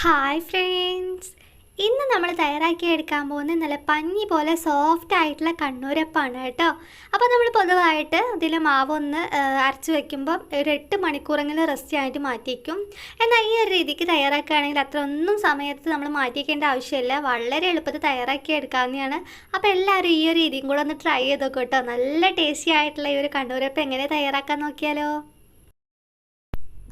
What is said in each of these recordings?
Hi friends ഇന്ന് നമ്മൾ തയ്യാറാക്കി എടുക്കാൻ പോകുന്ന നല്ല പഞ്ഞി പോലെ സോഫ്റ്റ് ആയിട്ടുള്ള കണ്ണൂരപ്പാണ് കേട്ടോ. അപ്പോൾ നമ്മൾ പൊതുവായിട്ട് ഇതിൽ മാവൊന്ന് അരച്ച് വെക്കുമ്പോൾ ഒരു എട്ട് മണിക്കൂറെങ്കിലും റെസ്റ്റ് ആയിട്ട് മാറ്റിക്കും എന്നാൽ ഈ ഒരു രീതിക്ക് തയ്യാറാക്കുകയാണെങ്കിൽ അത്ര ഒന്നും സമയത്ത് നമ്മൾ മാറ്റിക്കേണ്ട ആവശ്യമില്ല. വളരെ എളുപ്പത്തിൽ തയ്യാറാക്കി എടുക്കാവുന്നതാണ്. അപ്പോൾ എല്ലാവരും ഈ ഒരു രീതിയും കൂടെ ഒന്ന് ട്രൈ ചെയ്ത് കേട്ടോ. നല്ല ടേസ്റ്റി ആയിട്ടുള്ള ഈ ഒരു കണ്ണൂരപ്പം എങ്ങനെ തയ്യാറാക്കാൻ നോക്കിയാലോ?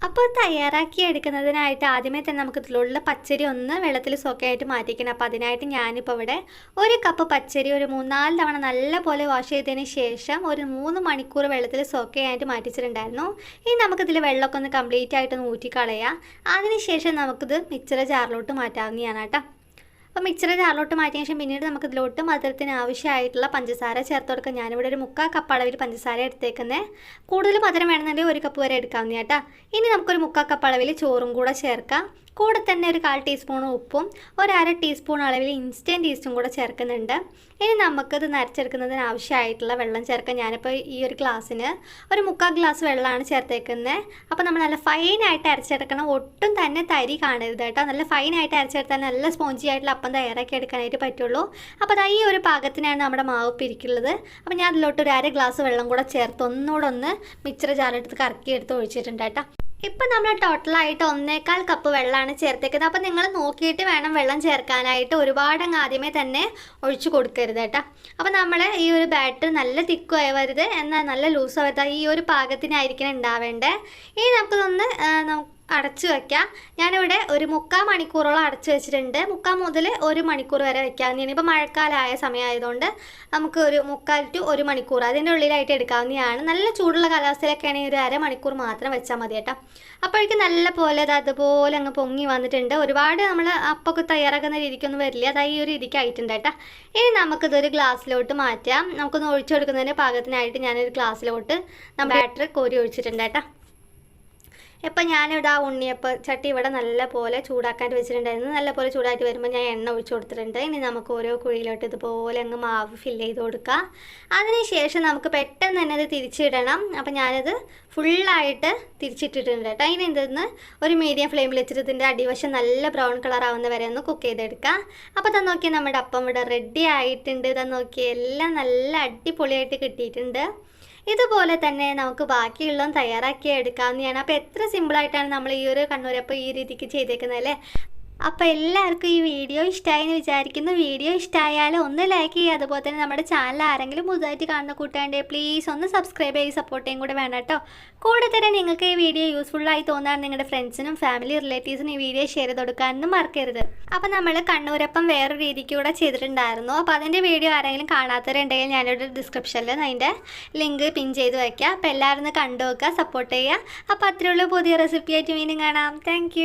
അപ്പോൾ തയ്യാറാക്കി എടുക്കുന്നതിനായിട്ട് ആദ്യമേ തന്നെ നമുക്ക് ഇതിലുള്ള പച്ചരി ഒന്ന് വെള്ളത്തിൽ സോക്കായിട്ട് മാറ്റിക്കണം. അപ്പോൾ അതിനായിട്ട് ഞാനിപ്പോൾ ഇവിടെ ഒരു കപ്പ് പച്ചരി ഒരു മൂന്നാൽ തവണ നല്ലപോലെ വാഷ് ചെയ്തതിന് ശേഷം ഒരു മൂന്ന് മണിക്കൂർ വെള്ളത്തിൽ സോക്ക് മാറ്റിച്ചിട്ടുണ്ടായിരുന്നു. ഇനി നമുക്കിതിൽ വെള്ളമൊക്കെ ഒന്ന് കംപ്ലീറ്റ് ആയിട്ട് ഒന്ന് ഊറ്റിക്കളയാം. അതിനുശേഷം നമുക്കിത് മിക്സർ ജാറിലോട്ട് മാറ്റാവുന്നതാണ് കേട്ടോ. അപ്പോൾ മിക്സർ ജാറിലോട്ട് മാറ്റിയ ശേഷം പിന്നീട് നമുക്ക് ഇതിലോട്ട് മധുരത്തിന് ആവശ്യമായിട്ടുള്ള പഞ്ചസാര ചേർത്ത് കൊടുക്കാം. ഞാനിവിടെ ഒരു മുക്കാൽ കപ്പ് അളവിൽ പഞ്ചസാര എടുത്തേക്കുന്നത് കൂടുതൽ മധുരം വേണമെന്നുണ്ടെങ്കിൽ ഒരു കപ്പ് വരെ എടുക്കാവുന്ന കേട്ടോ. ഇനി നമുക്കൊരു മുക്കാൽ കപ്പ് അളവിൽ ചോറും കൂടെ ചേർക്കാം. കൂടെ തന്നെ ഒരു കാൽ ടീസ്പൂൺ ഉപ്പും ഒരു അര ടീസ്പൂൺ അളവിൽ ഇൻസ്റ്റന്റ് ഈസ്റ്റും കൂടെ ചേർക്കുന്നുണ്ട്. ഇനി നമുക്കത് നരച്ചെടുക്കുന്നതിന് ആവശ്യമായിട്ടുള്ള വെള്ളം ചേർക്കാം. ഞാനിപ്പോൾ ഈ ഒരു ഗ്ലാസ്സിന് ഒരു മുക്കാൽ ഗ്ലാസ് വെള്ളമാണ് ചേർത്തേക്കുന്നത്. അപ്പോൾ നമ്മൾ നല്ല ഫൈനായിട്ട് അരച്ചെടുക്കണം. ഒട്ടും തന്നെ തരി കാണരുത് കേട്ടോ. നല്ല ഫൈനായിട്ട് അരച്ചെടുത്താൽ നല്ല സ്പോഞ്ചി ആയിട്ടുള്ള അപ്പം തയ്യാറാക്കി എടുക്കാനായിട്ട് പറ്റുള്ളൂ. അപ്പോൾ അതാ ഈ ഒരു പാകത്തിനാണ് നമ്മുടെ മാവ് പിരിക്കുള്ളത് അപ്പോൾ ഞാൻ അതിലോട്ട് ഒരു അര ഗ്ലാസ് വെള്ളം കൂടെ ചേർത്ത് ഒന്നുകൂടെ ഒന്ന് മിക്സർ ചാലെടുത്ത് കറക്കി എടുത്ത് ഒഴിച്ചിട്ടുണ്ട് കേട്ടോ. ഇപ്പം നമ്മൾ ടോട്ടലായിട്ട് ഒന്നേക്കാൾ കപ്പ് വെള്ളമാണ് ചേർത്തേക്കുന്നത്. അപ്പോൾ നിങ്ങൾ നോക്കിയിട്ട് വേണം വെള്ളം ചേർക്കാനായിട്ട് ഒരുപാട് അങ്ങ് ആദ്യമേ തന്നെ ഒഴിച്ചു കൊടുക്കരുത് കേട്ടോ. അപ്പോൾ നമ്മൾ ഈ ഒരു ബാറ്റർ നല്ല തിക്കും ആവരുത്. എന്നാൽ നല്ല ലൂസ് ആവരുത്. ഈ ഒരു പാകത്തിനായിരിക്കണം ഉണ്ടാവേണ്ടത്. ഇനി നമുക്കിതൊന്ന് നമുക്ക് അടച്ചു വയ്ക്കാം ഞാനിവിടെ ഒരു മുക്കാൽ മണിക്കൂറോളം അടച്ചു വെച്ചിട്ടുണ്ട്. മുക്കാൽ മുതൽ ഒരു മണിക്കൂർ വരെ വെക്കാവുന്നതാണ്. ഇപ്പോൾ മഴക്കാലമായ സമയമായതുകൊണ്ട് നമുക്ക് ഒരു മുക്കാൽ ടു ഒരു മണിക്കൂർ അതിന്റെ ഉള്ളിലായിട്ട് എടുക്കാവുന്നതാണ്. നല്ല ചൂടുള്ള കാലാവസ്ഥയിലൊക്കെ ആണെങ്കിൽ ഒരു അര മണിക്കൂർ മാത്രം വെച്ചാൽ മതി കേട്ടോ. അപ്പോഴേക്കും നല്ല പോലെ അത് അതുപോലെ അങ്ങ് പൊങ്ങി വന്നിട്ടുണ്ട്. ഒരുപാട് നമ്മൾ അപ്പൊക്കെ തയ്യാറാക്കുന്ന രീതിക്കൊന്നും വരില്ല. അത് ഈ ഒരു രീതിക്ക് ആയിട്ടുണ്ട് കേട്ടോ. ഇനി നമുക്കിതൊരു ഗ്ലാസ്സിലോട്ട് മാറ്റാം. നമുക്കൊന്ന് ഒഴിച്ചു കൊടുക്കുന്നതിന് പാകത്തിനായിട്ട് ഞാനൊരു ഗ്ലാസ്സിലോട്ട് നമ്മൾ ബാറ്ററി കോരി ഒഴിച്ചിട്ടുണ്ട് കേട്ടോ. ഇപ്പം ഞാനിവിടെ ആ ഉണ്ണിയപ്പം ചട്ടി ഇവിടെ നല്ല പോലെ ചൂടാക്കാനായിട്ട് വെച്ചിട്ടുണ്ടായിരുന്നു നല്ല പോലെ ചൂടായിട്ട് വരുമ്പോൾ ഞാൻ എണ്ണ ഒഴിച്ചു കൊടുത്തിട്ടുണ്ട്. ഇനി നമുക്ക് ഓരോ കുഴിയിലോട്ട് ഇതുപോലെ അങ്ങ് മാവ് ഫില്ല് ചെയ്ത് കൊടുക്കുക അതിനുശേഷം നമുക്ക് പെട്ടെന്ന് തന്നെ അത് തിരിച്ചിടണം. അപ്പം ഞാനത് ഫുള്ളായിട്ട് തിരിച്ചിട്ടിട്ടുണ്ട് കേട്ടോ. അതിന് എന്തെന്ന് ഒരു മീഡിയം ഫ്ലെയിമിൽ വെച്ചിട്ട് ഇതിന്റെ അടിവശം നല്ല ബ്രൗൺ കളർ ആവുന്ന വരെ ഒന്ന് കുക്ക് ചെയ്തെടുക്കാം. അപ്പോൾ തന്നെ നോക്കിയാൽ നമ്മുടെ അപ്പം ഇവിടെ റെഡി ആയിട്ടുണ്ട്. ഇതാ നോക്കിയാൽ എല്ലാം നല്ല അടിപൊളിയായിട്ട് കിട്ടിയിട്ടുണ്ട്. ഇതുപോലെ തന്നെ നമുക്ക് ബാക്കിയുള്ളതും തയ്യാറാക്കി എടുക്കാവുന്നതാണ്. അപ്പോൾ എത്ര സിമ്പിളായിട്ടാണ് നമ്മൾ ഈ ഒരു കണ്ണൂരപ്പം ഈ രീതിക്ക് ചെയ്തേക്കുന്നത് അല്ലേ? അപ്പോൾ എല്ലാവർക്കും ഈ വീഡിയോ ഇഷ്ടമായി എന്ന് വിചാരിക്കുന്നു. വീഡിയോ ഇഷ്ടമായാൽ ഒന്ന് ലൈക്ക് ചെയ്യുക. അതുപോലെ തന്നെ നമ്മുടെ ചാനൽ ആരെങ്കിലും പുതുതായിട്ട് കാണുന്ന കൂട്ടുകാരുടെ പ്ലീസ് ഒന്ന് സബ്സ്ക്രൈബ് ചെയ്ത് സപ്പോർട്ട് ചെയ്യും കൂടെ വേണം കേട്ടോ. കൂടെ തന്നെ നിങ്ങൾക്ക് ഈ വീഡിയോ യൂസ്ഫുള്ളായി തോന്നാൻ നിങ്ങളുടെ ഫ്രണ്ട്സിനും ഫാമിലി റിലേറ്റീവ്സിനും ഈ വീഡിയോ ഷെയർ ചെയ്ത് കൊടുക്കാനൊന്നും മറക്കരുത്. അപ്പോൾ നമ്മൾ കണ്ണൂരപ്പം വേറൊരു രീതിക്ക് കൂടെ ചെയ്തിട്ടുണ്ടായിരുന്നു. അപ്പോൾ അതിന്റെ വീഡിയോ ആരെങ്കിലും കാണാത്തവരുണ്ടെങ്കിൽ ഞാനൊരു ഡിസ്ക്രിപ്ഷനിൽ അതിന്റെ ലിങ്ക് പിൻ ചെയ്ത് വയ്ക്കുക അപ്പോൾ എല്ലാവരും കണ്ടു നോക്കുക സപ്പോർട്ട് ചെയ്യുക. അപ്പോൾ അത്രയുള്ള പുതിയ റെസിപ്പി ആയിട്ട് വീണ്ടും കാണാം. താങ്ക്